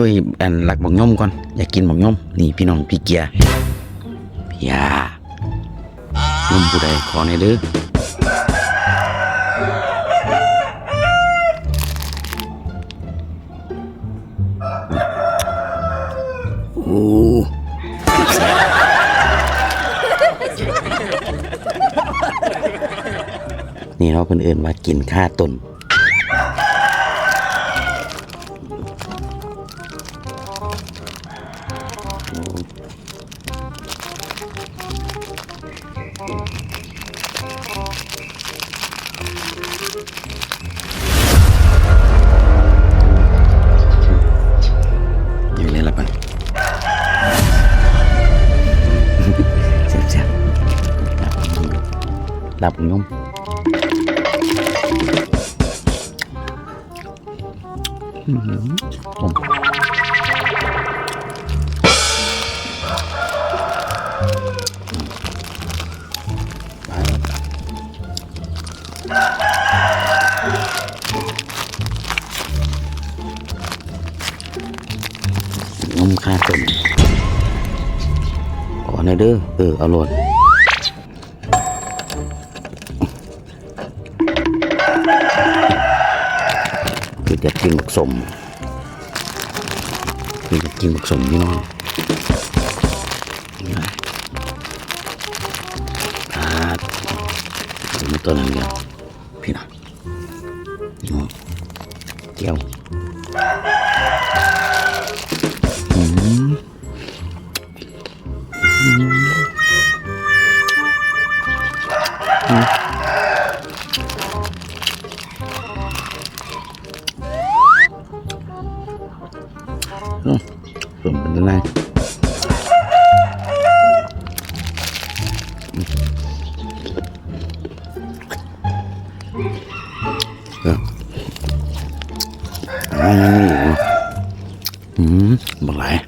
ด้วยอันหลักบักย่อมก่อน อยากกินบักย่อมนี่พี่น้องพี่เกียร์พี่ยาย่อมผู้ใดขอในเด้อโอ้นี่เราเพิ่นเอื่นว่ากินข้าต้น Dừng lại Lập ơi Xem xem Lập Nhung Mm-hmm. Oh. บหลับงมคาตุนขอหน่อยเด้อเออเอาโหลดคือจะกินบักสมคือจะกินบักสมพี่น้องนี่ไงอ่าถึงตัวนั้นเดีย พี่น้องนี่น้องเจียวอืมอืมอืม อืมผมเป็นยังไง 嗯，嗯，我来。